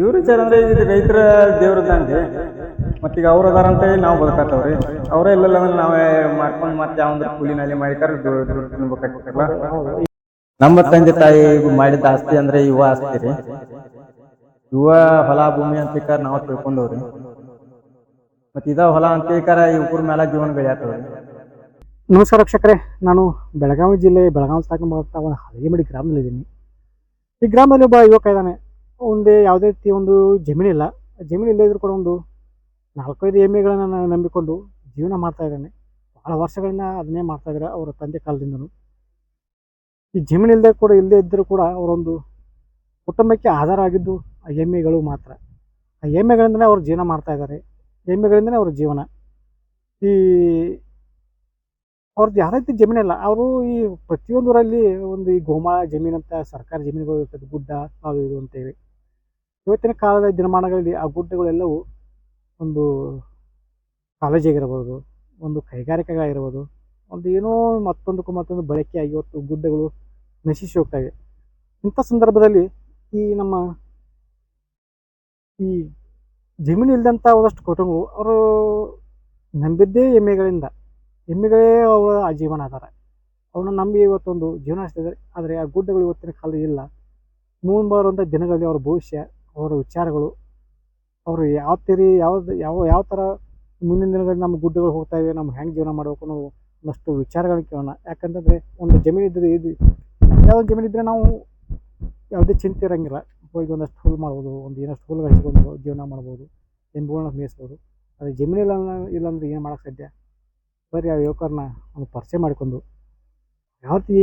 ಇವ್ರ ವಿಚಾರ ಅಂದ್ರೆ ಇದು ರೈತರ ದೇವ್ರದ್ದಂತೆ ಮತ್ತೀಗ ಅವ್ರು ಅದಾರ ಅಂತ ಹೇಳಿ ನಾವು ಬದುಕಾತವ್ರಿ. ಅವರೇ ಇಲ್ಲಲ್ಲ ಅಂದ್ರೆ ನಾವೇ ಮಾಡ್ಕೊಂಡು ಮತ್ತೆ ಯಾವ ಕೂಲಿ ನಾಲಿ ಮಾಡಿಕಾರ ನಮ್ಮ ತಂದೆ ತಾಯಿ ಮಾಡಿದ ಆಸ್ತಿ ಅಂದ್ರೆ ಯುವ ಆಸ್ತಿ ರೀ. ಯುವ ಹೊಲ, ಭೂಮಿ ಅಂತಿಕಾರ ನಾವು ತಿಳ್ಕೊಂಡವ್ರಿ. ಮತ್ತೆ ಇದ ಹೊಲ ಅಂತಿಕಾರ ಇವ್ರ ಮೇಲೆ ಜೀವನ ಬೆಳೆಯತ್ತವ್ರಿ ನಮಸ್ಕಾರ ರಕ್ಷಕರೇ ನಾನು ಬೆಳಗಾವಿ ಜಿಲ್ಲೆ ಬೆಳಗಾವಿ ತಾಲೂಕಿನ ಒಂದು ಗ್ರಾಮದಲ್ಲಿ ಗ್ರಾಮದಲ್ಲಿದ್ದೀನಿ. ಈ ಗ್ರಾಮದಲ್ಲಿ ಒಬ್ಬ ಯುವಕ ಇದ್ದಾನೆ. ಒಂದೇ ಯಾವುದೇ ರೀತಿ ಒಂದು ಜಮೀನಿಲ್ಲ ಜಮೀನು ಇಲ್ಲದೇ ಇದ್ರೂ ಕೂಡ ಒಂದು ನಾಲ್ಕೈದು ಎಮ್ಮೆಗಳನ್ನು ನಂಬಿಕೊಂಡು ಜೀವನ ಮಾಡ್ತಾ ಇದ್ದಾನೆ. ಭಾಳ ವರ್ಷಗಳನ್ನ ಅದನ್ನೇ ಮಾಡ್ತಾ ಇದ್ದಾರೆ ಅವರ ತಂದೆ ಕಾಲದಿಂದಲೂ ಈ ಜಮೀನು ಇಲ್ಲದೆ ಕೂಡ ಇಲ್ಲದೇ ಇದ್ದರೂ ಕೂಡ ಅವರೊಂದು ಕುಟುಂಬಕ್ಕೆ ಆಧಾರ ಆಗಿದ್ದು ಆ ಎಮ್ಮೆಗಳು ಮಾತ್ರ. ಆ ಎಮ್ಮೆಗಳಿಂದಲೇ ಅವರು ಜೀವನ ಮಾಡ್ತಾ ಇದ್ದಾರೆ. ಎಮ್ಮೆಗಳಿಂದಲೇ ಅವ್ರ ಜೀವನ. ಈ ಅವ್ರದ್ದು ಯಾವ ರೀತಿ ಜಮೀನಿಲ್ಲ ಅವರು ಈ ಪ್ರತಿಯೊಂದರಲ್ಲಿ ಒಂದು ಈ ಗೋಮಾಳ ಜಮೀನು ಅಂತ ಸರ್ಕಾರಿ ಜಮೀನುಗಳು ಇರ್ತದೆ, ಗುಡ್ಡ ಅದು ಇದು ಅಂತೇಳಿ ಇವತ್ತಿನ ಕಾಲದ ದಿನಮಾನಗಳಲ್ಲಿ ಆ ಗುಡ್ಡಗಳೆಲ್ಲವೂ ಒಂದು ಕಾಲೇಜಿಗಿರ್ಬೋದು ಒಂದು ಕೈಗಾರಿಕೆಗಳಾಗಿರ್ಬೋದು, ಒಂದು ಏನೋ ಮತ್ತೊಂದಕ್ಕೂ ಮತ್ತೊಂದು ಬಳಕೆಯಾಗಿ ಇವತ್ತು ಗುಡ್ಡಗಳು ನಶಿಸಿ ಹೋಗ್ತವೆ ಇಂಥ ಸಂದರ್ಭದಲ್ಲಿ ಈ ನಮ್ಮ ಈ ಜಮೀನು ಇಲ್ಲದಂಥ ಒಂದಷ್ಟು ಕುಟುಂಬಗಳು ಅವರು ನಂಬಿದ್ದೇ ಎಮ್ಮೆಗಳಿಂದ ಎಮ್ಮೆಗಳೇ ಅವರ ಆ ಜೀವನ ಆಧಾರ. ಅವನ್ನ ನಂಬಿ ಇವತ್ತೊಂದು ಜೀವನ ನಡೆಸ್ತಿದ್ದಾರೆ ಆದರೆ ಆ ಗುಡ್ಡಗಳು ಇವತ್ತಿನ ಕಾಲದಲ್ಲಿ ಇಲ್ಲ. ಮುಂಬರುವಂಥ ದಿನಗಳಲ್ಲಿ ಅವರ ಭವಿಷ್ಯ ಅವರ ವಿಚಾರಗಳು, ಅವರು ಯಾವ ತೀರಿ, ಯಾವ್ದು, ಯಾವ ಯಾವ ಥರ ಮುಂದಿನ ದಿನಗಳಲ್ಲಿ ನಮ್ಮ ಗುಡ್ಡಗಳು ಹೋಗ್ತಾ ಇವೆ ನಮ್ಗೆ ಹೆಂಗೆ ಜೀವನ ಮಾಡಬೇಕು ಅನ್ನೋ ಒಂದಷ್ಟು ವಿಚಾರಗಳನ್ನ ಕೇಳೋಣ. ಯಾಕಂತಂದರೆ ಒಂದು ಜಮೀನು ಇದ್ದರೆ ಇದು, ಯಾವುದೋ ಜಮೀನು ಇದ್ದರೆ ನಾವು ಯಾವುದೇ ಚಿಂತೆ ಇರೋಂಗಿಲ್ಲ. ಹೋಗಿ ಒಂದಷ್ಟು ಹುಲ್ ಮಾಡ್ಬೋದು, ಒಂದು ಏನಷ್ಟು ಹುಲ್ಲು ಹಚ್ಕೊಂಡು ಜೀವನ ಮಾಡ್ಬೋದು ಎಂಬುಗಳನ್ನ ಮೇಯಿಸ್ಬೋದು. ಅದೇ ಜಮೀನು ಇಲ್ಲ ಇಲ್ಲಾಂದ್ರೆ ಏನು ಮಾಡೋಕ್ಕೆ ಸಾಧ್ಯ? ಬರೀ ಆ ಯುವಕರನ್ನ ಒಂದು ಪರಿಚಯ ಮಾಡಿಕೊಂಡು ಯಾವ ರೀತಿ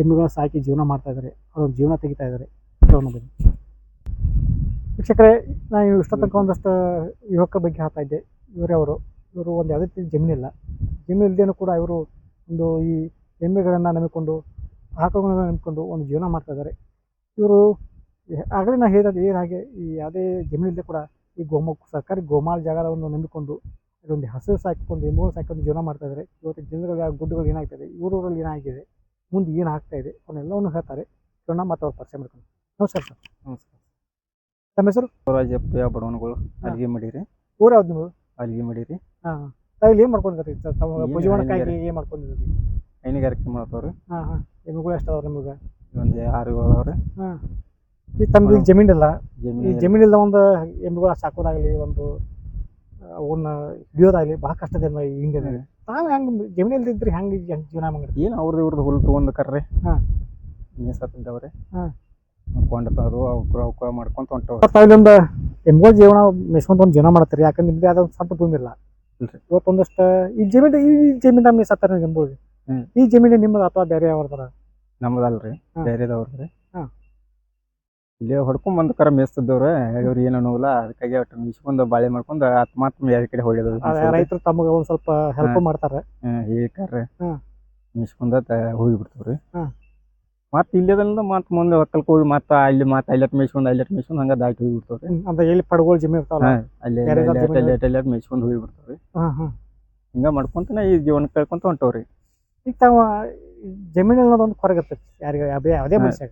ಎಮ್ಮೆಗಳನ್ನ ಸಾಕಿ ಜೀವನ ಮಾಡ್ತಾಯಿದ್ದಾರೆ ಅದೊಂದು ಜೀವನ ತೆಗಿತಾ ಇದ್ದಾರೆ ಬನ್ನಿ. ವೀಕ್ಷಕರೇ ನಾನು ಇಷ್ಟ ತನಕ ಒಂದಷ್ಟು ಯುವಕ ಬಗ್ಗೆ ಹೇಳ್ತಾ ಇದ್ದೆ. ಇವರೇ ಅವರು. ಇವರು ಒಂದು ಯಾವುದೇ ರೀತಿ ಜಮೀನಿಲ್ಲ ಜಮೀನು ಇಲ್ಲದೇನೂ ಕೂಡ ಇವರು ಒಂದು ಈ ಎಮ್ಮೆಗಳನ್ನು ನಂಬಿಕೊಂಡು ಆಕಳುಗಳನ್ನ ನಂಬಿಕೊಂಡು ಒಂದು ಜೀವನ ಮಾಡ್ತಾ ಇದ್ದಾರೆ. ಇವರು ಆಗಲೇ ನಾನು ಹೇಳಿದ ಏನು ಹಾಗೆ ಈ ಯಾವುದೇ ಜಮೀನು ಇಲ್ಲದೆ ಕೂಡ ಈ ಗೋಮ ಸರ್ಕಾರಿ ಗೋಮಾಳ ಜಾಗವನ್ನು ನಂಬಿಕೊಂಡು ಅದೊಂದು ಹಸಿರು ಸಾಕಿಕೊಂಡು ಎಮ್ಮೆಗಳು ಸಾಕಿಕೊಂಡು ಜೀವನ ಮಾಡ್ತಾ ಇದ್ದಾರೆ. ಇವತ್ತಿನ ಜನಗಳ ಗುಡ್ಡಗಳು ಏನಾಗ್ತದೆ ಊರೂರಲ್ಲಿ ಏನಾಗಿದೆ ಮುಂದೆ ಏನು ಇದೆ ಅವನ್ನೆಲ್ಲವನ್ನು ಹೇಳ್ತಾರೆ. ಕೇಳೋಣ ಮತ್ತು ಅವ್ರು ಪರಿಚಯ ಮಾಡ್ಕೊಂಡು. ನಮಸ್ಕಾರ ಸರ್. ನಮಸ್ಕಾರ. ತಮ್ಮ ಹೆಸರು? ಸ್ವರಾಜ್ಯಪ್ಪ ಬಡವನಗಳು. ಅಲ್ಲಿಗೆ ಮಾಡಿರಿ. ಊರ ಯಾವ್ದು ನಿಮ್ಮದು ಅಲ್ಲಿಗೆ ಮಾಡಿರಿ. ಹಾಂ. ತಾವು ಇಲ್ಲಿ ಏನು ಮಾಡ್ಕೊಂಡಿದ್ದೀರಿ? ಸರ್ ಭುಜವಣಕ್ಕಾಗಿ ಹೈನುಗಾರಿಕೆ. ಏನು ಮಾಡ್ಕೊಂಡಿದ್ದೀರಿ? ಹೈನುಗಾರಿಕೆ ಮಾಡ್ತಾವ್ರಿ ಹಾಂ ಹಾಂ. ಎಮ್ಮೆಗಳು ಎಷ್ಟು ಅದಾವ್ರಿ ನಿಮಗೆ? ಒಂದು ಆರು ಏಳು ಅದಾವ್ರಿ. ಹಾಂ. ಈಗ ತಮ್ಗೆ ಈಗ ಜಮೀನಿಲ್ಲ ಈ ಜಮೀನು ಜಮೀನಿಲ್ಲ ಒಂದು ಎಮ್ಮೆಗಳ ಸಾಕೋದಾಗಲಿ ಒಂದು ಅವನ್ನ ಹಿಡಿಯೋದಾಗಲಿ ಭಾಳ ಕಷ್ಟ ಈ ಹಿಂದೆ ಹ್ಮ್. ತಾವು ಹೆಂಗೆ ಜಮೀನು ಇಲ್ದಿದ್ರೆ ಹೆಂಗೆ ಹೆಂಗೆ ಜೀವನ ಮಾಡಿ ಏನು ಅವ್ರದ್ದು ಇವ್ರದ್ದು ಹುಲ್ ತೊಗೊಂಡು ಕರ್ರಿ. ಹಾಂ. ಮೀಸತ್ತಿದ್ದವ್ರಿ ಹಾಂ. ಕೊಂಡ ಅವ್ರ ಅವ್ಕ ಮಾಡ್ಕೊಂತ ಹೊಂಟವ್ರಿ ತಾವು ಇಲ್ಲೊಂದು ಜೀವನ ಮೆಸ್ಕೊಂತ ಒಂದು ಜೀವನ ಮಾಡ್ತಾರೆ ಯಾಕಂದ್ರೆ ನಿಮ್ಮದೇ ಆದ ಸ್ವಂತ ಭೂಮಿ ಇಲ್ಲ. ಇವತ್ತೊಂದಷ್ಟು ಈ ಜಮೀನ್ ಈ ಜಮೀನ ಮೀಸತ್ತಾರ ಹ್ಮ್. ಈ ಜಮೀನು ನಿಮ್ಮದು ಅಥವಾ ಬೇರೆ ಯಾವ್ದಾರ ನಮ್ಮದಲ್ರಿ ಹಾಂ. ಬೇರೆದವ್ರಿ ಹಾಂ. ಇಲ್ಲೇ ಹೊಡ್ಕೊಂಡ್ ಬಂದ ಕರ ಮೇಯಿಸ್ತಿದ್ದವ್ರೆ ಇವ್ರು ಏನು ಅನ್ನೋಲ್ಲ ಅದಕ್ಕಾಗಿ ಒಟ್ಟು ಮೀಸ್ಕೊಂಡು ಬಾಳೆ ಮಾಡ್ಕೊಂಡು ಆತ್ಮಾತ್ಮ ಬೇರೆ ಕಡೆ ಹೊಡೆಯೋದು ರೈತರು ತಮಗೆ ಒಂದು ಸ್ವಲ್ಪ ಹೆಲ್ಪ್. ಮಾಡ್ತಾರೆ ಹೇಳ್ತಾರೆ. ಮೀಸ್ಕೊಂಡ ಹೋಗಿ ಬಿಡ್ತಾವ್ರಿ ಹಾಂ. ಮತ್ತೆ ಇಲ್ಲದಿಂದ ಮತ್ತೆ ಮುಂದೆ ಹೊಕ್ಕಲ್ಕ ಹೋಗಿ ಮತ್ತೆ ಅಲ್ಲಿ ಮತ್ತೆ ಅಲ್ಲಟ್ ಮೇಯ್ಸ್ಕೊಂಡು ಅಲ್ಲಟ್ ಮೇಯ್ಸ್ಕೊಂಡು ಹಂಗ ದಾಟಿ ಹೋಗಿ ಬಿಡ್ತಾವ್ರಿ ಅಂತ ಎಲ್ಲಿ ಪಡಗೋಳ್ ಜಮೀನ್ ಇರ್ತಾವಲ್ಲ. ಅಲ್ಲಿ ಬೇರೆದವ್ರ ಜಮೀನು- ಅಲ್ಲಟ್ ಅಲ್ಲಟ್ ಮೇಯ್ಸ್ಕೊಂಡು ಹೋಗಿ ಬಿಡ್ತಾವ್ರಿ. ಹಾ ಹಾಂ. ಹಿಂಗ ಮಾಡ್ಕೊಂತನ ಈ ಜೀವನ ಕಳ್ಕೊಂತ ಹೊಂಟವ್ರಿ. ಈಗ ತಾವ ಜಮೀನು ಅನ್ನೋದು ಒಂದು ಕೊರಗೆ ಇರ್ತೈತಿ ಯಾರಿಗೆ ಅದೇ ಮನುಷ್ಯ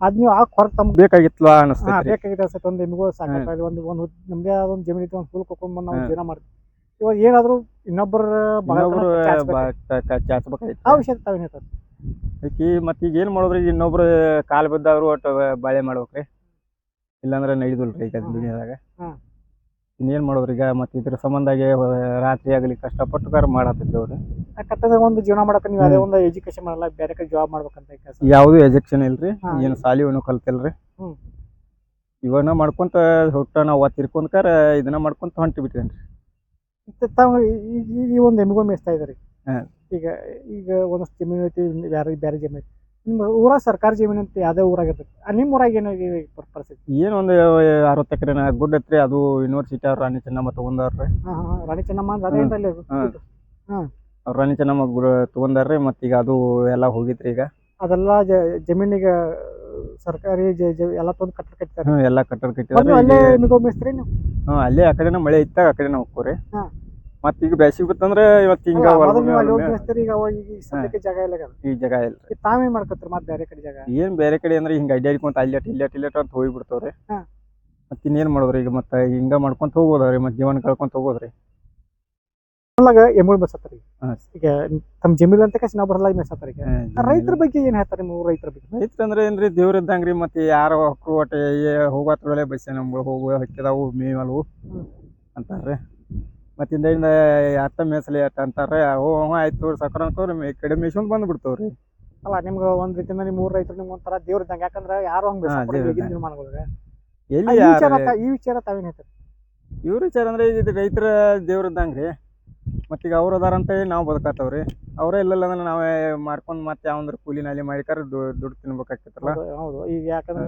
ಅದ್ ನೀವು ಆ ಕೊರ ತಮ್ಮ ಬೇಕಾಗಿತ್ಲ ಹಾ ಬೇಕಾಗಿತ್ತು ಬೇಕಾಗಿದೆ ಸರ್ ಒಂದು ನಿಮಗೂ ಸಾಕಾಗ್ತದೆ ಒಂದು ಒಂದು ನಮ್ದೇ ಆದ ಒಂದು ಜಮೀನು ಇತ್ತು ಒಂದು ಹುಲ್ ಕೊಕ್ಕೊಂಡ್ ಬಂದು ನಾವು ಹಾಂ. ಜೀವನ ಮಾಡ್ತೀವಿ ಇವಾಗ ಏನಾದ್ರು ಇನ್ನೊಬ್ಬರ ಇನ್ನೊಬ್ರು ಆ ಚಾಚ್ಬೇಕಾಯ್ತು. ವಿಷಯ ತಾವೇನ್ ಹೇಳ್ತಾರೆ? ಆಕಿ ಮತ್ತೆ ಈಗ ಏನ್ ಮಾಡೋದ್ರಿ? ಇನ್ನೊಬ್ರು ಕಾಲು ಬಿದ್ದಾದ್ರು ಒಟ್ಟು ಬಾಳೆ ಮಾಡ್ಬೇಕ್ರಿ. ಇಲ್ಲಾಂದ್ರ ರೀ ಈಗ. ದುನಿಯಾದಾಗ. ಹ್ಮ್. ಇನ್ನೇನ್ ಮಾಡೋದ್ರಿ? ಈಗ ಮತ್ತೆ ಇದ್ರ ಸಂಬಂಧಾಗೆ ರಾತ್ರಿ ಆಗಲಿ ಕಷ್ಟಪಟ್ಟು ಕಾರ ಮಾಡತ್ತಿದ್ದವ್ರಿ ಯಾಕಂತಂದ್ರೆ ಒಂದು ಜೀವನ ಮಾಡಕ್ಕೆ ನೀವು ಅದೇ ಒಂದು ಎಜುಕೇಶನ್ ಮಾಡಲ್ಲ ಬೇರೆ ಕಡೆ ಜಾಬ್ ಮಾಡ್ಬೇಕಂತ ಕೆಲಸ ಯಾವುದು ಎಜೆಕ್ಷನ್ ಇಲ್ರಿ? ಹಾ. ಏನು ಸಾಲಿ ಏನು ಕಲ್ತಿಲ್ರಿ? ಹ್ಮ್. ಇವನ್ನ ಮಾಡ್ಕೊಂತ ಹುಟ್ಟ ನಾವು ತಿರ್ಕೊಂಡ್ಕಾರ ಇದನ್ನ ಮಾಡ್ಕೊಂತ ಹೊಂಟಿ ಬಿಟ್ಟೇನ್ರಿ ತಾವು ಈ- ಈ- ಈ- ಈ ಒಂದು ಎಮ್ಗೊಮ್ಮೆ ಇದ್ದಾರೆ? ಹಾಂ. ಈಗ ಈಗ ಒಂದಷ್ಟು ಜಮೀನು ಐತಿ ಬೇರೆ ಬೇರೆ ಜಮೀನು ಐತಿ. ನಿಮ್ಮ ಊರಾಗ ಸರ್ಕಾರಿ ಜಮೀನು ಅಂತ ಯಾವುದೇ ಊರಾಗ ಇರ್ತೈತಿ ಆ ನಿಮ್ಮ ಊರಾಗ ಈಗ ಪ- ಪರಿಸ್ಥಿತಿ? ಏನು ಒಂದು ಅರವತ್ತು ಎಕರೆ ಗುಡ್ ಐತ್ರಿ ಅದು ಯೂನಿವರ್ಸಿಟಿ ಅವ್ರ ರಾಣಿ ಚೆನ್ನಮ್ಮ ತಗೊಂಡಾರ್ರಿ. ಹಾಂ ಹಾಂ ರಾಣಿ ಚೆನ್ನಮ್ಮ ಅಂದ್ರೆ ಅದೇ. ಏನ್ರಲ್ಲಿ ಹಾಂ. ಅವ್ರ ರಾಣಿ ಚೆನ್ನಮ್ಮ ಗುರು ತಗೊಂಡಾರ್ರಿ ಮತ್ತು ಈಗ ಅದು ಎಲ್ಲ ಹೋಗಿತ್ರಿ ಈಗ. ಅದೆಲ್ಲ ಜ- ಜಮೀನಿಗೆ ಸರ್ಕಾರಿ ಜ- ಜ- ಎಲ್ಲ ತಂದು ಕಟ್ಟಡ ಕಟ್ತಾರೆ ಹ್ಞೂ ಎಲ್ಲಾ ಕಟ್ಟಿದಾರೆ ಅಲ್ಲೇ ನಿಮಗೆ ನೀವು? ಅಲ್ಲೇ ಆ ಕಡೆನ ಮಳೆ ಇತ್ತ ಆ ಕಡೆನ ಹೋಗ್ಕೋರಿ. ಹಾ. ಮತ್ತ್ ಈಗ ಬ್ಯಾಸಿಗೆ ಬಿತ್ತಂದ್ರೆ ಇವತ್ತು ಹಿಂಗ ಅಲ್ಲ, ಹೊಲ ಮೊದಲು ನೀವು ಅಲ್ಲಿ ಹೋಗಿ ಭೂಮಿ ಈಗ ಅವಾಗ ಈಗ ಸದ್ಯಕ್ಕೆ ಜಾಗ ಇಲ್ಲ ಈಗ. ಈ ಜಾಗ ಇಲ್ಲ. ಈಗ ತಾವೇ ಮಾಡ್ಕೊತೀರಿ ಮತ್ತೆ ಬೇರೆ ಕಡೆ ಜಾಗ? ಏನ್ ಬೇರೆ ಕಡೆ ಅಂದ್ರೆ ಹಿಂಗ ಅಡ್ಡಾಡ್ಕೊಂತ ಅಲ್ಲಟ್ ಇಲ್ಲಟ್ ಇಲ್ಲಟ್ ಅಂತ ಹೋಗಿ ಬಿಡ್ತಾವ್ರಿ. ಹಾ. ಮತ್ತೆ ಇನ್ನೇನ್ ಮಾಡೋದ್ರಿ ಈಗ ಮತ್ತೆ ಹಿಂಗ ಮಾಡ್ಕೊಂತ ಹೋಗೋದ್ರಿ ಮತ್ತೆ ಜೀವನ ಕಳ್ಕೊಂತ ಹೋಗೋದ್ರಿ. ಅಲ್ಲಾಗ ಎಮ್ಮುಳ್ ಈಗ ಹಾ. ಈಗ ತಮ್ಮ ಜಮೀನ್ ಅಂತ ಕಷ್ಟ ನಾವು ಬರಲಾಗಿ ಮೇಸತ್ತಾರ ಈಗ. ರೈತರ ಬಗ್ಗೆ ಏನ್ ಹೇಳ್ತಾರೆ ನಿಮ್ಮ ರೈತರ ಬಗ್ಗೆ? ರೈತರ ಅಂದ್ರೆ ದೇವ್ರ ಇದ್ದಂಗ್ರಿ ಮತ್ತೆ ಯಾರ ಹಕ್ಕು ಒಟ್ಟೆ ಹೋಗತ್ತೆ ಬಸ್ಸ ನಮ್ಗಳು ಹೋಗುವ ಹಕ್ಕಿದಾವು ಮೇವಲ್ವು. ಅಂತಾರ್ರಿ. ಮತ್ತೆ ಹಿಂದಿಂದ ಅಟ್ಟ ಮೇಸಲಿ ಅಟ್ಟ ಅಂತಾರೆ ಓ ಹ್ಞೂ ಆಯ್ತು ಸಕ್ರ ಅನ್ಕೋರಿ ಕಡಿಮೆ ಕಡೆ ಮೇಯ್ಸ್ಕೊಂಡ್ ಬಂದ್ ಬಿಡ್ತಾವ್ರಿ ಅಲ್ಲ ನಿಮ್ಗೆ ಒಂದು ರೀತಿಯಿಂದ ನಿಮ್ಮ ಮೂರು ರೈತರು ನಿಮ್ಗೆ ಒಂಥರ ದೇವ್ರ ಇದ್ದಂಗೆ. ಯಾಕಂದ್ರೆ ಯಾರು ಹಂಗೆ ಈಗಿನ ಇದ್ದಂಗೆ. ದಿನಮಾನಗಳಿಗೆ. ಎಲ್ಲಿ ಈ ವಿಚಾರ ತಾವೇನು ಹೇಳ್ತಾರೆ? ಇವ್ರ ವಿಚಾರ ಅಂದ್ರೆ ಇದು ರೈತರ ದೇವ್ರ ಇದ್ದಂಗ್ರಿ ಮತ್ತೀಗ ಅವ್ರು ಅದಾರಂತ ಹೇಳಿ ನಾವು ಬದುಕಾತವ್ರಿ. ಅವರೇ ಇಲ್ಲಲ್ಲ ಅಂದ್ರೆ ನಾವೇ ಮಾಡ್ಕೊಂಡು ಮತ್ತೆ ಯಾವಂದ್ರ ಕೂಲಿ ನಾಲಿ ಮಾಡಿಕಾರ ದುಡ್ಡು ತಿನ್ಬೇಕಾಗ್ತೈತಲ್ಲ. ಹೌದು, ಈಗ ಯಾಕಂದ್ರೆ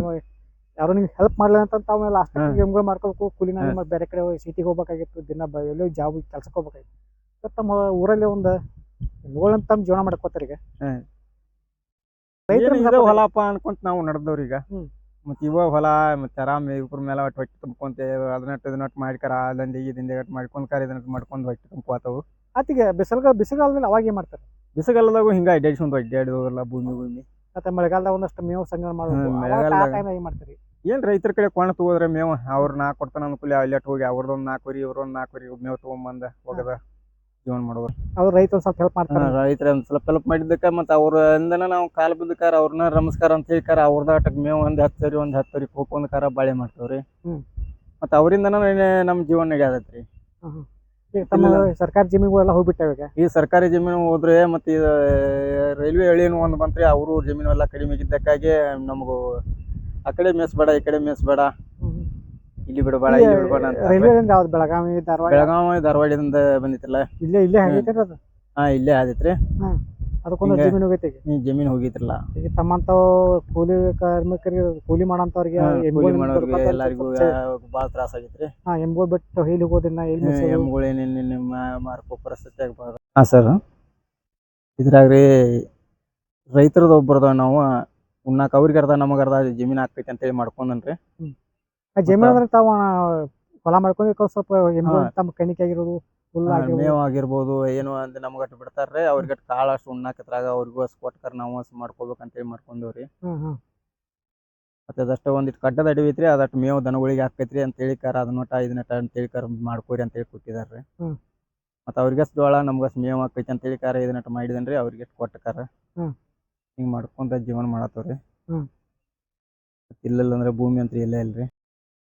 ಯಾರು ನಿಮ್ಗೆ ಹೆಲ್ಪ್ ಮಾಡ್ಲಿಲ್ಲ ಅಂತ ತಾವು ಲಾಸ್ಟ್ ಗೇಮ್ಗಳು ಮಾಡ್ಕೋಬೇಕು ಕೂಲಿ ನಾಲಿ ಮಾಡಿ ಬೇರೆ ಕಡೆ ಸಿಟಿಗೆ ಹೋಗ್ಬೇಕಾಗಿತ್ತು ದಿನ ಬ- ಎಲ್ಲೋ ಜಾಬ್ ಕೆಲ್ಸಕ್ಕೆ ಹೋಗ್ಬೇಕಾಗಿತ್ತು. ಇವತ್ತು ತಮ್ಮ ಊರಲ್ಲಿ ಒಂದು ಎಮ್ಗಳಂತ ತಮ್ಮ ಜೀವನ ಮಾಡ್ಕೋತಾರೆ ಈಗ. ರೈತರ ಹೊಲಪ್ಪ ಅನ್ಕೊಂತ ನಾವು ನಡೆದವ್ರಿ ಈಗ. ಮತ್ತೆ ಇವ ಹೊಲ ಮತ್ತೆ ಆರಾಮ್ ಇವ್ರ ಮೇಲೆ ಒಟ್ಟು ಹೊಟ್ಟೆ ತುಂಬ್ಕೊಂತ ಅದನ್ನಟ್ಟು ಇದನ್ನಟ್ಟು ಮಾಡ್ಕಾರ ಅದಂದಿ ದಿಂದೆ ಮಾಡ್ಕೊಂಡ್ ಕರ ಇದನ್ನ ಮಾಡ್ಕೊಂಡ್ ಹೊಟ್ಟೆ ತುಂಬ್ಕೋತಾವು. ಅತ್ತಿಗೆ ಬಿಸಿಲ್ಗ ಬಿಸಿಗಾಲದಲ್ಲಿ ಅವಾಗ ಏನ್ ಮಾಡ್ತಾರೆ? ಬಿಸಿಗಾಲದಾಗೂ ಹಿಂಗ ಅಡ್ಡಾಡ್ಸ್ಕೊಂಡ್ ಅಡ್ಡಾಡಿದವಲ್ಲ ಭೂಮಿ ಭೂಮಿ. ಮತ್ತೆ ಮಳೆಗಾಲದಾಗ ಒಂದಷ್ಟು ಮೇವು ಸಂಗ್ರಹ ಮಾಡೋದು. ನಾಗ್ ಮಾಡ್ತೀರಿ? ಏನ್ ರೈತರ ಕಡೆ ಕೊಣ ತಗೋದ್ರೆ ಮೇವು ಅವ್ರ ನಾ ಕೊಡ್ತಾನ ಅನುಕೂಲ ಅಲ್ಲೇಟ್ ಹೋಗಿ ಅವ್ರದೊಂದ್ ಇವ್ರೊಂದು ಇವ್ರೊಂದ್ ನಾಲ್ಕುವರಿ ಮೇವು ತೊಗೊಂಬಂದ ಹೋಗದ ಜೀವನ ಮಾಡೋದು. ಅವ್ರು ರೈತ ಒಂದ್ ಸ್ವಲ್ಪ ಹೆಲ್ಪ್ ಮಾಡ್ತಾರೆ. ರೈತರ ಒಂದ್ ಸ್ವಲ್ಪ ಹೆಲ್ಪ್ ಮಾಡಿದ್ದಕ್ಕ ಮತ್ತ ಅವ್ರ ಇಂದನ ನಾವು ಕಾಲ್ ಬಿದ್ದಕ್ಕಾರ ಅವ್ರನ್ನ ನಮಸ್ಕಾರ ಅಂತ ಹೇಳಿಕಾರ ಅವ್ರದ ಆಟಕ್ ಮೇವು ಒಂದ್ ಹತ್ತು ಸರಿ ಒಂದ್ ಹತ್ತು ವರಿ ಕೋಪ ಒಂದು ಕಾರ ಬಾಳೆ ಮಾಡ್ತಾವ್ರಿ. ಮತ್ತ ಅವರಿಂದನ ನಮ್ಮ ಜೀವನ ನಡೆಯತೈತ್ರಿ ಈಗ ತಮ್ಮ ಸರ್ಕಾರಿ ಜಮೀನುಗಳೆಲ್ಲ ಹೋಗ್ಬಿಟ್ಟಾವ ಈಗ? ಈ ಸರ್ಕಾರಿ ಜಮೀನು ಹೋದ್ರೆ ಮತ್ತೆ ರೈಲ್ವೆ ಹಳಿಯನ್ನು ಒಂದ್ ಬಂತ್ರಿ ಅವರು ಜಮೀನು ಎಲ್ಲ ಕಡಿಮೆ ಇದ್ದಕ್ಕಾಗಿ ನಮಗೂ ಆ ಕಡೆ ಮೇಸ್ಬೇಡ ಈ ಕಡೆ ಮೇಸ್ಬೇಡ ಇಲ್ಲಿ ಬಿಡಬೇಡ ಇಲ್ಲಿ ಬಿಡಬೇಡ ಅಂತ ರೈಲ್ವೆ ಯಾವ್ದು ಬೆಳಗಾವಿ ಧಾರವಾಡ? ಬೆಳಗಾವಿ ಧಾರವಾಡದಿಂದ ಬಂದಿತ್ತಲ್ಲ? ಇಲ್ಲೇ ಇಲ್ಲೇ ಹಂಗೈತೆ ಅದು? ಹಾ ಇಲ್ಲೇ ಆದಿತ್ರಿ. ಅದಕ್ಕೊಂದು ಜಮೀನು ಹೋಗೈತಿ ಈಗ ಜಮೀನ್ ಹೋಗಿತ್ರಲ್ಲ ಈಗ ತಮ್ಮಂತ ಕೂಲಿ ಕಾರ್ಮಿಕರಿಗೆ ಕೂಲಿ ಮಾಡಂತವ್ರಿಗೆ ಕೂಲಿ ಮಾಡೋರಿಗೆ ಎಲ್ಲರಿಗೂ ಭಾಳ ತ್ರಾಸ ಆಗೈತ್ರಿ. ಹಾ ಎಂಬೋ ಬಿಟ್ಟು ಹೇಳಿ ಹೋಗೋದಿನ್ನ ಎಲ್ಲಿ ಮೇಯ್ಸೋದು? ಏನೇನು ನಿಮ್ಮ ಮಾರ್ಕೋ ಪರಿಸ್ಥಿತಿ ಆಗ್ಬಾರ್ದು. ಹಾ ಸರ್. ಇದ್ರಾಗ್ರಿ ರೈತರದ ಒಬ್ಬರದ ನಾವು ಉಣ್ಣಾಕ ಅವ್ರಿಗೆ ಅರ್ಧ ನಮಗ ಅರ್ಧ ಜಮೀನ್ ಆಗ್ತೈತಿ ಅಂತೇಳಿ ಮಾಡ್ಕೊಂಡನ್ರಿ. ಆ ಜಮೀನು ಅಂದ್ರೆ ತಾವು ಆ, ಹೊಲ ಮಾಡ್ಕೊಂಡು ಸ್ವಲ್ಪ ಹಾ. ತಮ್ಮ ಕಣಿಕೆ ಆಗಿರೋದು ಹುಲ್ಲು ಮೇವ್ ಆಗಿರ್ಬೋದು ಏನು ಅಂತ ನಮಗಟ್ ಬಿಡ್ತಾರ್ರಿ. ಅವ್ರಿಗೆ ಕಾಳ ಅಷ್ಟು ಉಣ್ಣಾಕತ್ರಾಗ ಅವ್ರಿಗೂ ಅಷ್ಟು ಕೊಟ್ಕರ ನಾವು ಅಷ್ಟು ಮಾಡ್ಕೋಬೇಕಂತೇಳಿ ಮಾಡ್ಕೊಂಡವ್ರಿ. ಹ್ಮ್ ಹ್ಮ್. ಮತ್ತೆ ಅದಷ್ಟ ಒಂದಿಟ್ಟು ಕಡ್ಡದ ಅಡವಿ ಐತ್ರಿ ಅದಷ್ಟು ಮೇವು ದನಗಳಿಗೆ ಹಾಕೈತ್ರಿ ಅಂತ ಹೇಳಿ ಕರ ಅದನ್ನಟ ಇದನ್ನಟ ಅಂತ ಹೇಳಿ ಕರ ಮಾಡ್ಕೋರಿ ಅಂತ ಹೇಳಿ ಕೊಟ್ಟಿದಾರ್ರಿ. ಹ್ಮ್. ಮತ್ತೆ ಅವ್ರಿಗೆ ಜೋಳ ನಮ್ಗಸ್ ಮೇವ್ ಹಾಕೈತಿ ಅಂತ ಹೇಳಿ ಕಾರ ಇದನ್ನಟ ಮಾಡಿದನ್ರಿ ಅವ್ರಿಗೆ ಕೊಟ್ಟಕಾರ ಹ್ಮ್. ಹಿಂಗ್ ಮಾಡ್ಕೊಂತ ಜೀವನ ಮಾಡತ್ತವ್ರಿ ಹ್ಮ್. ಇಲ್ಲಲ್ಲ ಅಂದ್ರೆ ಭೂಮಿ ಅಂತ ಇಲ್ಲೇ ಇಲ್ರಿ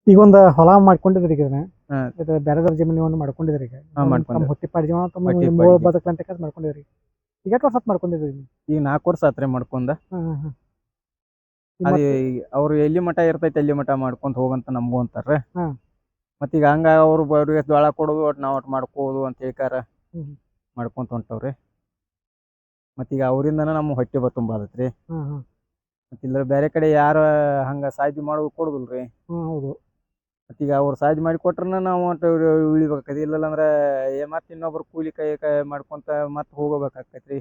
ಈಗ ಒಂದು ಹೊಲ ಮಾಡ್ಕೊಂಡಿದ್ರಿ ಈಗ ಇದನ್ನ. ಹಾ. ಇದು ಬೇರೆದವ್ರ ಜಮೀನು ಒಂದು ಮಾಡ್ಕೊಂಡಿದ್ರಿ ಈಗ ಹಾ, ಮಾಡ್ಕೊಂಡೆ. ತಮ್ಮ ಹೊಟ್ಟಿಪಾಡಿ ಜೀವನ ತಮ್ಮ ಹೊಟ್ಟಿಪಾಡಿ ಮೂರು ಜೀವನ. ಬದುಕಂತ ಮಾಡ್ಕೊಂಡಿದ್ರಿ ಈಗ ಎಷ್ಟು ವರ್ಷ ಮಾಡ್ಕೊಂಡಿದ್ರಿ ನೀವು? ಈಗ ನಾಲ್ಕು ವರ್ಷ ಆತ್ರಿ ಮಾಡ್ಕೊಂಡ. ಈಗ ಅದೇ ಮತ್ತೆ- ಅವ್ರು ಎಲ್ಲಿ ಮಠ ಇರ್ತೈತಿ ಅಲ್ಲಿ ಮಠ ಮಾಡ್ಕೊಂತ ಹೋಗಂತ ನಮಗೂ ಅಂತಾರ. ಮತ್ತ್ ಈಗ ಹಂಗ ಅವ್ರು ಅವ್ರಿಗೆ ಜೋಳ ಕೊಡೋದು ಒಟ್ ನಾವ್ ಒಟ್ ಮಾಡ್ಕೋದು ಅಂತ ಹೇಳ್ಕಾರ ಹ್ಮ್. ಮಾಡ್ಕೊಂತ ಹೊಂಟವ್ರಿ ಮತ್ತೀಗ ಅವರಿಂದನ ನಮ್ಮ ಹೊಟ್ಟೆ ಬತ್ತುಂಬಾದತ್ರಿ ರೀ ಮತ್ತೆ ಇಲ್ಲ ಬೇರೆ ಕಡೆ ಯಾರು ಹಂಗ ಸಾಧ್ಯ ಮಾಡೋದು ಕೊಡುದಿಲ್ರಿ ಹ್ಮ್ ಹೌದು ಮತ್ತೀಗ ಅವ್ರು ಸಾಧ್ಯ ಮಾಡಿ ಕೊಟ್ರನ ನಾವು ಒಟ್ಟು ಇಲ್ಲ ಇಲ್ಲಲ್ಲ ಅಂದ್ರ ಏ ಮತ್ತ್ ಇನ್ನೊಬ್ರು ಕೂಲಿ ಕೈ ಕೈ ಮಾಡ್ಕೊಂತ ಮತ್ತೆ ಹೋಗಬೇಕಾಕೈತ್ರಿ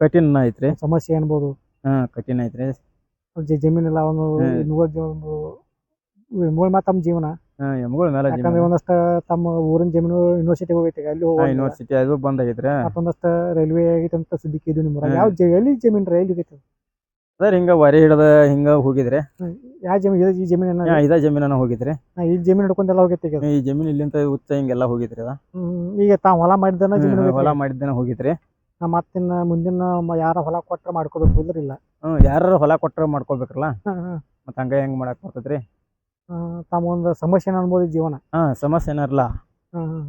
ಕಠಿಣ ಐತ್ರಿ ಸಮಸ್ಯೆ ಅನ್ಬೋದು ಹಾ ಕಠಿಣ ಐತ್ರಿ ಜ- ಜಮೀನೆಲ್ಲ ಅವನು ಹ್ಮ್. ಒಂದು ತಮ್ಮ ಜೀವನ ಎಮ್ಗಳ ಮೇಲೆ ಯಾಕಂದ್ರೆ ಒಂದಷ್ಟು ತಮ್ಮ ಊರಿನ ಜಮೀನು ಯೂನಿವರ್ಸಿಟಿ ಹೋಗೈತೆ ಅಲ್ಲಿ ಹೋಗಿ ಯೂನಿವರ್ಸಿಟಿ ಅದು ಬಂದ್ ಆಗೈತ್ರಿ ಮತ್ತೊಂದಷ್ಟು ರೈಲ್ವೆ ಆಗೈತೆ ಅಂತ ಸುದ್ದಿ ಕೇಳಿದ್ವಿ ನಿಮ್ಮ ಯಾವ ಜ- ಎಲ್ಲಿ ಜಮೀನು ರೈಲ್ ಆಗೈತೆ ಅದ್ರ ಹಿಂಗ ವರಿ ಹಿಡ್ದ ಹಿಂಗ ಹೋಗಿದ್ರೆ. ಯಾವ ಜಮೀನು ಇದು ಈ ಜಮೀನು ಇದ ಜಮೀನನ ಹೋಗಿದ್ರಿ. ಈ ಜಮೀನು ಹಿಡ್ಕೊಂಡೆಲ್ಲ ಹೋಗೈತೆ ಈಗ? ಈ ಜಮೀನು ಇಲ್ಲಿಂದ ಉಚ್ಚ ಹಿಂಗೆಲ್ಲ ಹೋಗಿದ್ರಿ ಅದ. ಈಗ ತಾವು ಹೊಲ ಮಾಡಿದ್ದನ ಜಮೀನು ಹೊಲ ಮಾಡಿದ್ದನ ಹೋಗಿದ್ರಿ. ನಾ ಮತ್ತಿನ್ನ ಮುಂದಿನ ಯಾರ ಹೊಲ ಕೊಟ್ರ ಮಾಡ್ಕೋಬೇಕು ಇಲ್ಲ ಹ್ಮ್ ಯಾರ ಹೊಲ ಕೊಟ್ರ ಮಾಡ್ಕೋಬೇಕಲ್ಲ. ಮತ್ತು ಹಂಗ ಹೆಂಗ್ ಮಾಡಕ್ ಬರ್ತೈತ್ರಿ ಹ್ಮ್, ತಮ್ಮ ಒಂದು ಸಮಸ್ಯೆ ಅನ್ಬೋದು ಜೀವನ? ಹಾ ಸಮಸ್ಯೆ ಹ್ಮ್,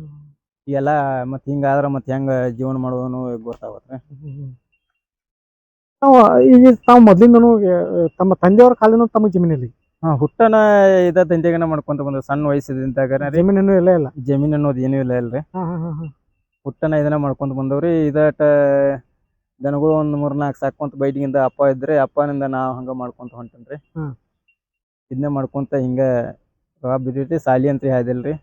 ಎಲ್ಲ ಮತ್ ಹಿಂಗಾದ್ರ ಮತ್ ಹೆಂಗ ಜೀವನ ಮಾಡೋದನ್ನು ಗೊತ್ತಾಗುತ್ತೆ. ತಾವು ಈಗ ತಾವು ಮೊದ್ಲಿಂದನೂ ಆ, ತಮ್ಮ ತಂದೆಯವರ ಕಾಲಿನ ತಮ್ಮ ಜಮೀನಲ್ಲಿ? ಹಾ ಹುಟ್ಟನ ಇದ ತಂದೆಗನ ಮಾಡ್ಕೊಂತ ಬಂದ ಸಣ್ಣ ವಯಸ್ಸಿದಿಂದಾಗ ಜಮೀನನ್ನು ಇಲ್ಲ ಇಲ್ಲ? ಜಮೀನ್ ಅನ್ನೋದು ಏನೂ ಇಲ್ಲ ಇಲ್ರಿ. ಹಾ ಹಾ ಹಾ ಹಾ. ಹುಟ್ಟನ ಇದನ್ನ ಮಾಡ್ಕೊಂತ ಬಂದವ್ರಿ ಇದಟ ದನಗಳು ಒಂದ್ ಮೂರ್ ನಾಲ್ಕು ಸಾಕೊಂತ ಬೈಟಿಗಿಂದ ಅಪ್ಪ ಇದ್ರೆ ಅಪ್ಪನಿಂದ ನಾವ್ ಹಂಗ ಮಾಡ್ಕೊಂತ ಹೊಂಟನ್ರಿ. ಹ್ಮ್. ಇದನ್ನ ಮಾಡ್ಕೊಂತ ಹಿಂಗ ರೊಕ್ಕ ಬಿದ್ದೈತಿ ಸಾಲಿ ಅಂತ ಹೇಳಿದಿಲ್ಲ ರೀ